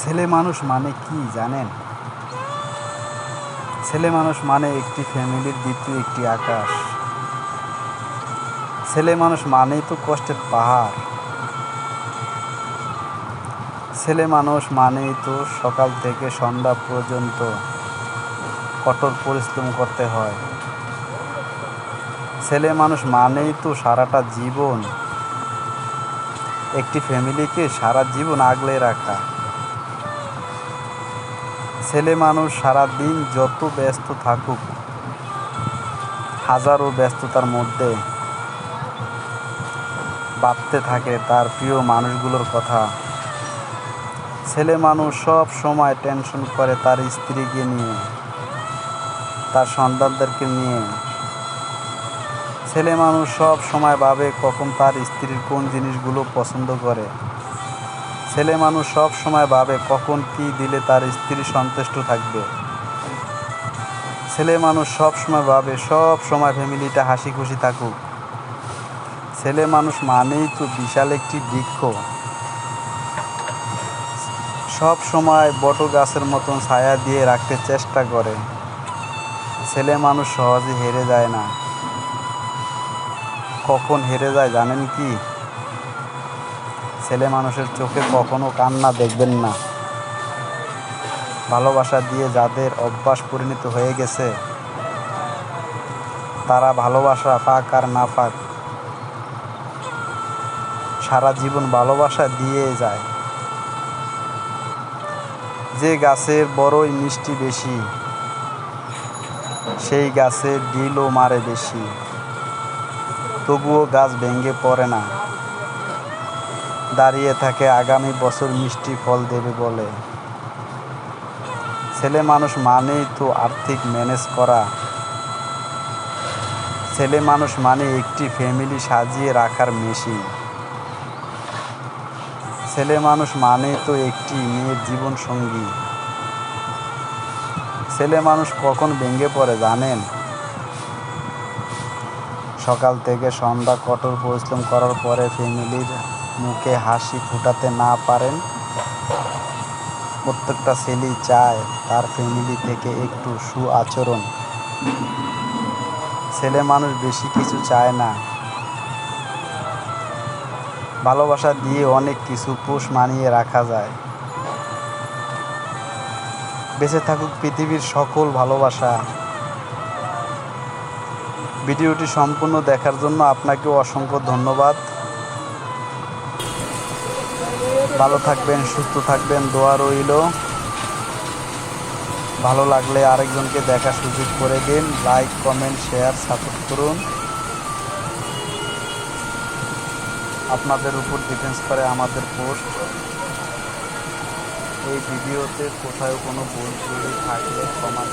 ছেলে মানুষ মানে কি জানেন? ছেলে মানুষ মানে একটি ফ্যামিলির দ্বিতীয় একটি আকাশ। ছেলে মানুষ মানেই তো কষ্টের পাহাড়। ছেলে মানুষ মানেই তো সকাল থেকে সন্ধ্যা পর্যন্ত কঠোর পরিশ্রম করতে হয়। ছেলে মানুষ মানেই তো সারাটা জীবন একটি ফ্যামিলিকে সারা জীবন আগলে রাখা। ছেলে মানুষ সারা দিন যত ব্যস্ত থাকুক, হাজারো ব্যস্ততার মধ্যে ভাবতে থাকে তার প্রিয় মানুষগুলোর কথা। ছেলে মানুষ সব সময় টেনশন করে তার স্ত্রীকে নিয়ে, তার সন্তানদেরকে নিয়ে। ছেলে মানুষ সব সময় ভাবে কখন তার স্ত্রীর কোন জিনিসগুলো পছন্দ করে। ছেলে মানুষ সব সময় ভাবে কখন কি দিলে তার স্ত্রী সন্তুষ্ট থাকবে। ছেলে মানুষ সব সময় ভাবে সব সময় ফ্যামিলিটা হাসি খুশি থাকুক। ছেলে মানুষ মানেই তো বিশাল একটি বৃক্ষ। সব সময় বট গাছের মতন ছায়া দিয়ে রাখতে চেষ্টা করে। ছেলে মানুষ সহজে হেরে যায় না। কখন হেরে যায় জানেন কি? ছেলে মানুষের চোখে কখনো কান্না দেখবেন না। ভালোবাসা দিয়ে যাদের অভ্যাস পরিণত হয়ে গেছে, তারা ভালোবাসা পাক আর না পাক সারা জীবন ভালোবাসা দিয়ে যায়। যে গাছের বড়ই মিষ্টি বেশি, সেই গাছের ডিলও মারে বেশি। তবুও গাছ ভেঙে পড়ে না। দাঁড়িয়ে থাকে, আগামী বছর মিষ্টি ফল দেবে বলে। ছেলে মানুষ মানেই তো আর্থিক ম্যানেজ করা। ছেলে মানুষ মানে একটি ফ্যামিলি সাজিয়ে রাখার মেশিন। ছেলে মানুষ মানে তো একটি মেয়ের জীবন সঙ্গী। ছেলে মানুষ কখন ভেঙে পড়ে জানেন? সকাল থেকে সন্ধ্যা কঠোর পরিশ্রম করার পরে ফ্যামিলির মুখে হাসি ফুটাতে না পারেন। প্রত্যেকটা ছেলেই চায় তার ফ্যামিলি থেকে একটু সু আচরণ ছেলে মানুষ বেশি কিছু চায় না। ভালোবাসা দিয়ে অনেক কিছু পোষ মানিয়ে রাখা যায়। বেঁচে থাকুক পৃথিবীর সকল ভালোবাসা। ভিডিওটি সম্পূর্ণ দেখার জন্য আপনাকে অসংখ্য ধন্যবাদ। ভালো থাকবেন, সুস্থ থাকবেন, দোয়া রইল। ভালো লাগলে আরেকজনকে দেখা সুযোগ করে দিন, লাইক, কমেন্ট, শেয়ার, সাপোর্ট করুন। আপনাদের উপর ডিফেন্স করে আমাদের পোস্ট। এই ভিডিওতে কোথাও কোনো ভুল থাকলে ক্ষমা।